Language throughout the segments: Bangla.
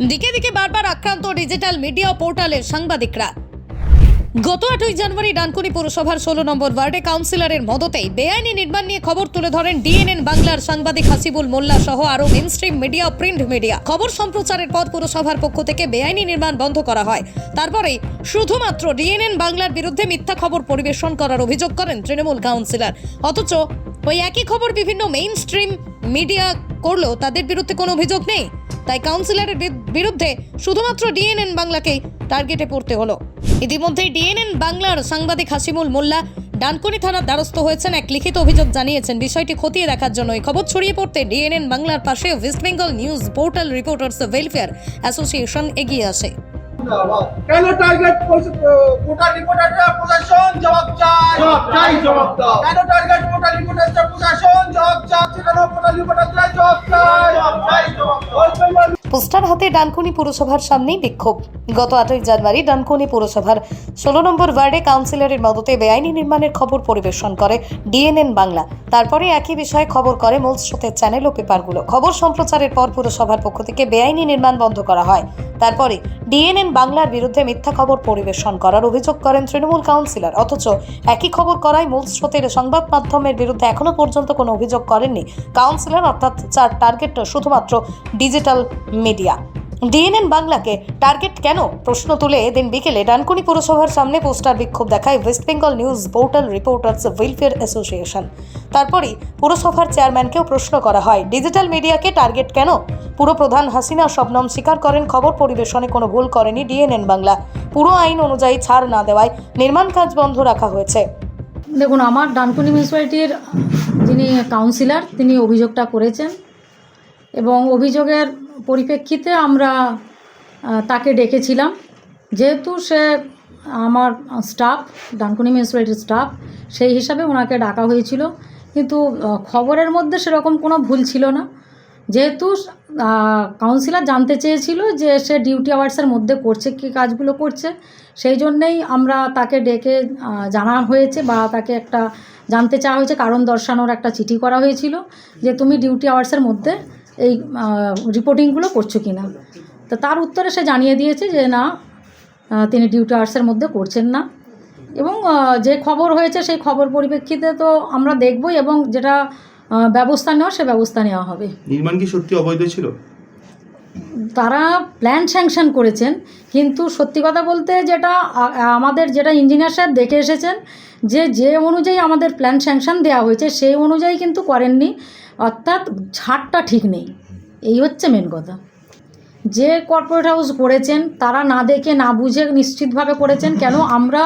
দিকে দিকে বারবার আক্রান্ত ডিজিটাল মিডিয়া পোর্টালের সাংবাদিকরা। গত আটই জানুয়ারি ডানকুনি পৌরসভার ষোলো নম্বর ওয়ার্ডে কাউন্সিলরের মদতেই বেআইনি নির্মাণ নিয়ে খবর তুলে ধরেন ডিএনএন বাংলার সাংবাদিক হাসিবুল মোল্লা সহ আরও মেনস্ট্রিম মিডিয়া প্রিন্ট মিডিয়া খবর সম্প্রচারের পর পুরসভার পক্ষ থেকে বেআইনি নির্মাণ বন্ধ করা হয়। তারপরেই শুধুমাত্র ডিএনএন বাংলার বিরুদ্ধে মিথ্যা খবর পরিবেশন করার অভিযোগ করেন তৃণমূল কাউন্সিলর। অথচ ওই একই খবর বিভিন্ন মেইন স্ট্রিম মিডিয়া করলেও তাদের বিরুদ্ধে কোনো অভিযোগ নেই। তাই কাউন্সিলরের বিরুদ্ধে শুধুমাত্র ডিএনএন বাংলাকেই টার্গেটে পড়তে হলো। ইতিমধ্যে ডিএনএন বাংলার সাংবাদিক হাসিমুল মোল্লা ডানকুনি থানার দ্বারস্থ হয়েছেন এক লিখিত অভিযোগ জানিয়েছেন। বিষয়টি খতিয়ে দেখার জন্য এই খবর ছড়িয়ে পড়তে ডিএনএন বাংলার পাশে West Bengal news portal reporters welfare association এগিয়ে আসে। কেন টার্গেট ভোটার রিপোর্টাররা প্রশাসন জবাব চাই জবাব চাই, জবাব দাও। কেন টার্গেট ভোটার রিপোর্টাররা প্রশাসন জবাব চাচ্ছে কেন ভোটার রিপোর্টাররা জবাব চাই জবাব চাই, জবাব পোস্টার হাতে ডানকুনি পুরসভার সামনেই বিক্ষোভ। গত আটই জানুয়ারি ডানকুনি পুরসভার ষোলো নম্বর ওয়ার্ডে কাউন্সিলরের মদতে বেআইনি নির্মাণের খবর পরিবেশন করে ডিএনএন বাংলা। তারপরে একই বিষয়ে খবর করে মূল স্রোতের চ্যানেল ও পেপারগুলো। খবর সম্প্রচারের পর পুরসভার পক্ষ থেকে বেআইনি নির্মাণ বন্ধ করা হয়। তারপরে ডিএনএন বাংলার বিরুদ্ধে মিথ্যা খবর পরিবেশন করার অভিযোগ করেন তৃণমূল কাউন্সিলর। অথচ একই খবর করায় মূল স্রোতের সংবাদ মাধ্যমের বিরুদ্ধে এখনও পর্যন্ত কোনো অভিযোগ করেননি। কাউন্সিলর অর্থাৎ চার টার্গেট শুধুমাত্র ডিজিটাল মিডিয়া ডিএনএন বাংলাকে টার্গেট কেন? প্রশ্ন তুলে এদিন বিকেলে ডানকুনি পুরসভার সামনে পোস্টার বিক্ষোভ দেখায় West Bengal news portal reporters welfare association. তারপরই পুরসভার চেয়ারম্যানকেও প্রশ্ন করা হয়, ডিজিটাল মিডিয়াকে টার্গেট কেন? পুরপ্রধান হাসিনা শবনম স্বীকার করেন, খবর পরিবেশনে কোনো ভুল করেনি ডিএনএন বাংলা। পুরো আইন অনুযায়ী ছাড় না দেওয়ায় নির্মাণ কাজ বন্ধ রাখা হয়েছে। দেখুন, আমার ডানকুনি মিউনিসিপ্যালিটির যিনি কাউন্সিলর তিনি অভিযোগটা করেছেন এবং অভিযোগের পরিপ্রেক্ষিতে আমরা তাকে ডেকেছিলাম। যেহেতু সে আমার স্টাফ, ডানকুনি মিউনিসিপ্যালিটির স্টাফ, সেই হিসাবে ওনাকে ডাকা হয়েছিল। কিন্তু খবরের মধ্যে সেরকম কোনো ভুল ছিল না। যেহেতু কাউন্সিলর জানতে চেয়েছিল যে সে ডিউটি আওয়ার্সের মধ্যে করছে, কী কাজগুলো করছে। সেই জন্যেই আমরা তাকে ডেকে জানা হয়েছে বা তাকে একটা জানতে চাওয়া হয়েছে। কারণ দর্শানোর একটা চিঠি করা হয়েছিল যে, তুমি ডিউটি আওয়ার্সের মধ্যে এই রিপোর্টিংগুলো করছ কি না তো তার উত্তরে সে জানিয়ে দিয়েছে যে না তিনি ডিউটি আওয়ার্সের মধ্যে করছেন না। এবং যে খবর হয়েছে সেই খবর পরিপ্রেক্ষিতে তো আমরা দেখবই এবং যেটা ব্যবস্থা নেওয়া সে ব্যবস্থা নেওয়া হবে। নির্মাণ কি সত্যি অবৈধ ছিল? তারা প্ল্যান স্যাংশন করেছেন কিন্তু সত্যি কথা বলতে যেটা আমাদের যেটা ইঞ্জিনিয়ার সাহেব দেখে এসেছেন যে যে অনুযায়ী আমাদের প্ল্যান স্যাংশন দেওয়া হয়েছে সেই অনুযায়ী কিন্তু করেননি। অর্থাৎ ছাড়টা ঠিক নেই। এই হচ্ছে মেন কথা। যে কর্পোরেট হাউস করেছেন, তারা না দেখে, না বুঝে নিশ্চিতভাবে করেছেন, কেন আমরা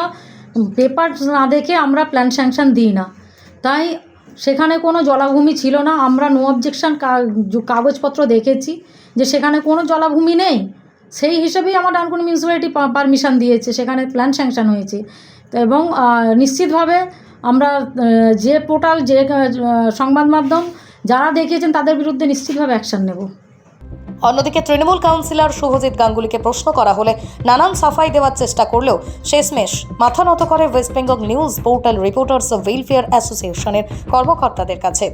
পেপার না দেখে আমরা প্ল্যান স্যাংশন দিই না। তাই সেখানে কোনো জলাভূমি ছিল না। আমরা নো অবজেকশন কাগজপত্র দেখেছি যে সেখানে কোনো জলাভূমি নেই। সেই হিসেবেই আমার ডানকুনি মিউনিসিপ্যালিটি পারমিশন দিয়েছে। সেখানে প্ল্যান স্যাংশন হয়েছে। এবং নিশ্চিতভাবে আমরা যে পোর্টাল যে সংবাদ মাধ্যম যারা দেখিয়েছেন তাদের বিরুদ্ধে নিশ্চিতভাবে অ্যাকশন নেব। অন্যদিকে তৃণমূল কাউন্সিলর শুভজিৎ গাঙ্গুলিকে প্রশ্ন করা হলে নানান সাফাই দেওয়ার চেষ্টা করলেও শেষমেশ মাথা নত করে West Bengal news portal reporters welfare অ্যাসোসিয়েশনের কর্মকর্তাদের কাছে।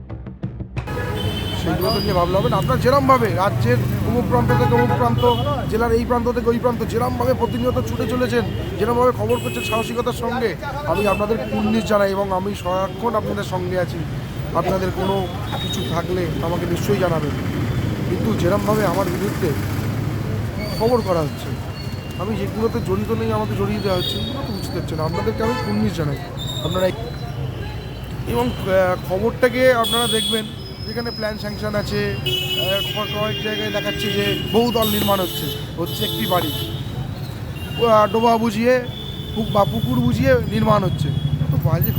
সেইগুলো তো নিয়ে ভাবলে হবে না। আপনার যেরমভাবে রাজ্যের অমুক প্রান্ত থেকে অমুক প্রান্ত জেলার এই প্রান্ত থেকে ওই প্রান্ত যেরমভাবে প্রতিনিয়ত ছুটে চলেছেন যেরমভাবে খবর করছেন সাহসিকতার সঙ্গে আমি আপনাদের কুর্নিশ জানাই এবং আমি সারাক্ষণ আপনাদের সঙ্গে আছি। আপনাদের কোনো কিছু থাকলে আমাকে নিশ্চয়ই জানাবেন। কিন্তু যেরমভাবে আমার বিরুদ্ধে খবর করা হচ্ছে, আমি যেগুলোতে জড়িত নেই, আমাকে জড়িয়ে দেওয়া হচ্ছে, এগুলো তো বুঝতে পারছেন আপনাদেরকে আমি কুর্নিশ জানাই। আপনারা এবং খবরটাকে আপনারা দেখবেন, যেখানে প্ল্যান স্যাংশন আছে কয়েক জায়গায় দেখাচ্ছে যে বহুতল নির্মাণ হচ্ছে হচ্ছে একটি বাড়ি। ডোবা বুঝিয়ে বা পুকুর বুঝিয়ে নির্মাণ হচ্ছে। তো বাজে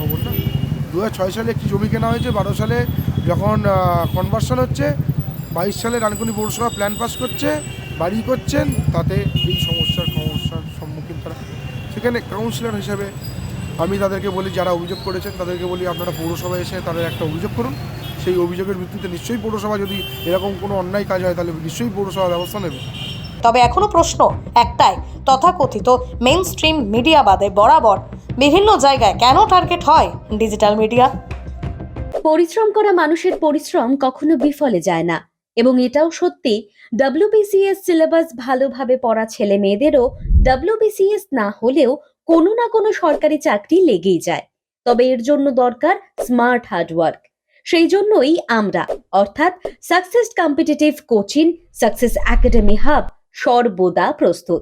দু সালে একটি জমি কেনা হয়েছে, বারো সালে যখন কনভার্সন হচ্ছে, বাইশ সালে রানকুনি পৌরসভা প্ল্যান পাস করছে, বাড়ি করছেন, তাতে এই সমস্যার সমস্যার সম্মুখীন তারা। সেখানে কাউন্সিলর হিসেবে আমি তাদেরকে বলি, যারা অভিযোগ করেছেন, তাদেরকে বলি, আপনারা পৌরসভায় এসে তাদের একটা অভিযোগ করুন। সেই অভিযোগের ভিত্তিতে নিশ্চয়ই পৌরসভা যদি এরকম কোনো অন্যায় কাজ হয়, তাহলে নিশ্চয়ই পৌরসভা ব্যবস্থা নেবে। তবে এখনও প্রশ্ন একটাই, তথাকথিত মেন স্ট্রিম মিডিয়া বাদে বরাবর বিভিন্ন জায়গায় কেন টার্গেট হয় ডিজিটাল মিডিয়া পরিশ্রম করা মানুষের পরিশ্রম কখনো বিফলে যায় না। এবং এটাও সত্যি ডাব্লিউবিসিএস সিলেবাস ভালোভাবে পড়া ছেলে মেয়েদেরও ডাব্লিউবিসিএস না হলেও কোনো না কোনো সরকারি চাকরি লেগেই যায়। তবে এর জন্য দরকার স্মার্ট হার্ডওয়ার্ক সেই জন্যই আমরা, অর্থাৎ success competitive coaching success academy hub সর্বদা প্রস্তুত।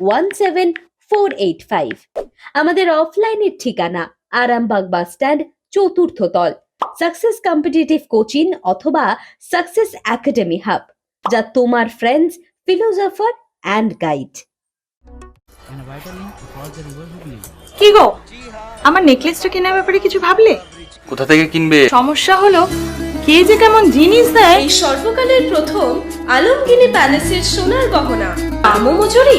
one seven four eight five আমাদের অফলাইনের ঠিকানা আরামবাগ বাস স্ট্যান্ড চতুর্থ তল। সাকসেস কম্পিটিটিভ কোচিং অথবা সাকসেস একাডেমি হাব যা তোমার ফ্রেন্ডস ফিলোজফার অ্যান্ড গাইড. কি গো? আমার নেকলেসটা কেনার ব্যাপারে কিছু ভাবলে? কোথা থেকে কিনবে? সমস্যা হলো কে যে কেমন জিনিস দেয়? এই সর্বকালের প্রথম আলমগিনি প্যালেসের সোনার গহনা। দামও মজুরি